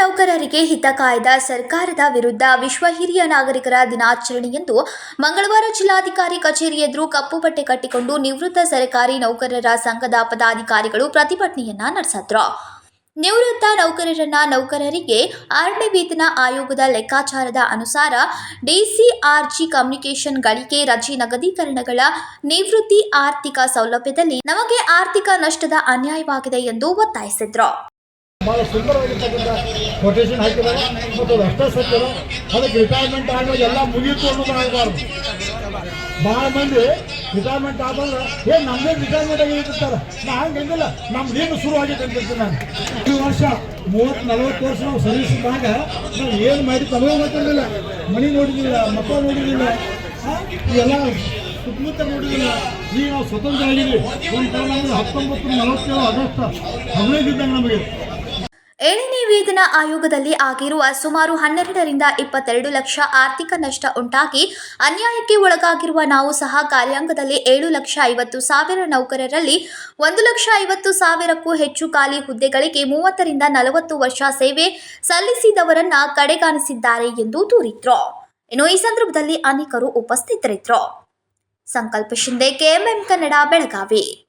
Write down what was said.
ನೌಕರರಿಗೆ ಹಿತ ಕಾಯ್ದ ಸರ್ಕಾರದ ವಿರುದ್ಧ ವಿಶ್ವ ಹಿರಿಯ ನಾಗರಿಕರ ದಿನಾಚರಣೆಯಂದು ಮಂಗಳವಾರ ಜಿಲ್ಲಾಧಿಕಾರಿ ಕಚೇರಿ ಎದುರು ಕಪ್ಪು ಬಟ್ಟೆ ಕಟ್ಟಿಕೊಂಡು ನಿವೃತ್ತ ಸರ್ಕಾರಿ ನೌಕರರ ಸಂಘದ ಪದಾಧಿಕಾರಿಗಳು ಪ್ರತಿಭಟನೆಯನ್ನ ನಡೆಸಿದ್ರು. ನಿವೃತ್ತ ನೌಕರರನ್ನ ನೌಕರರಿಗೆ ಆರ್ಮಿ ವೇತನ ಆಯೋಗದ ಲೆಕ್ಕಾಚಾರದ ಅನುಸಾರ ಡಿಸಿಆರ್ಜಿ ಕಮ್ಯುನಿಕೇಷನ್ ಗಳಿಕೆ ರಜೆ ನಗದೀಕರಣಗಳ ನಿವೃತ್ತಿ ಆರ್ಥಿಕ ಸೌಲಭ್ಯದಲ್ಲಿ ನಮಗೆ ಆರ್ಥಿಕ ನಷ್ಟದ ಅನ್ಯಾಯವಾಗಿದೆ ಎಂದು ಒತ್ತಾಯಿಸಿದ್ರು. ಭಾಳ ಸುಂದರವಾಗಿರ್ತಕ್ಕಂಥ ಕೊಟೇಶನ್ ಹಾಕಿದ್ದಾರೆ. ಮತ್ತು ಅದು ಅಷ್ಟೇ ಅದಕ್ಕೆ ರಿಟೈರ್ಮೆಂಟ್ ಆದ್ಮೇಲೆ ಎಲ್ಲ ಮುಗೀತು ಅನ್ನೋದು ಆಗಬಾರ್ದು ಭಾಳ ಮಂದಿ ರಿಟೈರ್ಮೆಂಟ್ ಆದ್ರೆ ಏ, ನಮ್ದೇ ರಿಟೈರ್ಮೆಂಟ್ ಆಗಿರ್ತಾರೆ ನಾ ಹಂಗೆ ಅಂದಿಲ್ಲ ನಮ್ದು ಏನು ಶುರು ಆಗಿದೆ ಅಂತಿರ್ತೀನಿ ನಾನು. ಈ ವರ್ಷ ಮೂವತ್ತು ನಲವತ್ತು ವರ್ಷ ನಾವು ಸರ್ವಿಸ್ ಇದ್ದಾಗ ನಾವು ಏನು ಮಾಡಿ ತಮಗೆ ಗೊತ್ತಿರಲಿಲ್ಲ. ಮನೆ ನೋಡಿದಿಲ್ಲ ಮಕ್ಕಳು ನೋಡಿದಿಲ್ಲ ಎಲ್ಲ ಸುತ್ತಮುತ್ತ ನೋಡಿದಿಲ್ಲ ಈಗ ನಾವು ಸ್ವತಂತ್ರ ಆಗಿದ್ವಿ ಒಂದು ಹತ್ತೊಂಬತ್ತು, ನಲವತ್ತೇಳು ಆಗಸ್ಟ್ ಹದಿನೈದು ಇದ್ದಂಗೆ ನಮಗೆ. ಏಳನೇ ವೇತನ ಆಯೋಗದಲ್ಲಿ ಆಗಿರುವ ಸುಮಾರು ಹನ್ನೆರಡರಿಂದ ಇಪ್ಪತ್ತೆರಡು ಲಕ್ಷ ಆರ್ಥಿಕ ನಷ್ಟ ಉಂಟಾಗಿ ಅನ್ಯಾಯಕ್ಕೆ ಒಳಗಾಗಿರುವ ನಾವು ಸಹ ಕಾರ್ಯಾಂಗದಲ್ಲಿ ಏಳು ಲಕ್ಷ ಐವತ್ತು ಸಾವಿರ ನೌಕರರಲ್ಲಿ ಒಂದು ಲಕ್ಷ ಐವತ್ತು ಸಾವಿರಕ್ಕೂ ಹೆಚ್ಚು ಖಾಲಿ ಹುದ್ದೆಗಳಿಗೆ ಮೂವತ್ತರಿಂದ ನಲವತ್ತು ವರ್ಷ ಸೇವೆ ಸಲ್ಲಿಸಿದವರನ್ನ ಕಡೆಗಾಣಿಸಿದ್ದಾರೆ ಎಂದು ದೂರಿದ್ರು. ಇನ್ನು ಈ ಸಂದರ್ಭದಲ್ಲಿ ಅನೇಕರು ಉಪಸ್ಥಿತರಿದ್ರು. ಸಂಕಲ್ಪ ಶಿಂದೆ ಕೆಎಂಎಂ ಕನ್ನಡ, ಬೆಳಗಾವಿ.